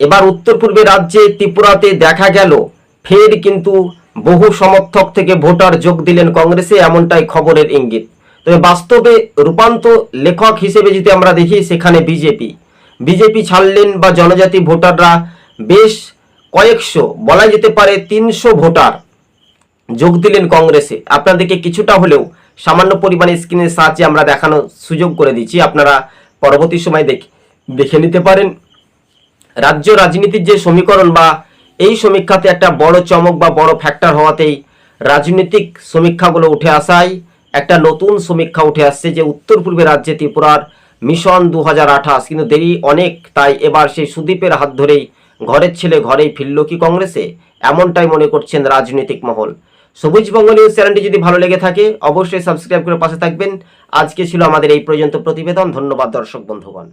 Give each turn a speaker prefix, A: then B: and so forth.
A: এবার উত্তর পূর্বে রাজ্যে ত্রিপুরাতে দেখা গেল, ফের কিন্তু বহু সমর্থক থেকে ভোটার যোগ দিলেন কংগ্রেসে, এমনটাই খবরের ইঙ্গিত। তবে বাস্তবে রূপান্ত লেখক হিসেবে যদি আমরা দেখি, সেখানে বিজেপি। বিজেপি ছাড়লেন বা জনজাতি ভোটাররা বেশ কয়েকশো বলা যেতে পারে তিনশো ভোটার যোগ দিলেন কংগ্রেসে। আপনাদেরকে কিছুটা হলেও সামান্য পরিমাণে স্ক্রিনের সাহায্যে আমরা দেখানোর সুযোগ করে দিচ্ছি। আপনারা পরবর্তী সময় দেখে দেখে নিতে পারেন। রাজ্য রাজনীতির যে সমীকরণ বা এই সমীক্ষাতে একটা বড় চমক বা বড় ফ্যাক্টর হওয়াতেই রাজনৈতিক সমীক্ষাগুলো উঠে আসায় একটা নতুন সমীক্ষা উঠে আসছে যে উত্তর পূর্বে রাজ্যে ত্রিপুরার মিশন দু হাজার আঠাশ, কিন্তু দেরি অনেক, তাই এবার সেই সুদীপের হাত ধরেই ঘরের ছেলে ঘরেই ফিরল কি কংগ্রেসে? এমনটাই মনে করছেন রাজনৈতিক মহল। সবুজ বঙ্গ নিউজ চ্যানেলটি যদি ভালো লেগে থাকে, অবশ্যই সাবস্ক্রাইব করে পাশে থাকবেন। আজকে ছিল আমাদের এই পর্যন্ত প্রতিবেদন। ধন্যবাদ দর্শক বন্ধুগণ।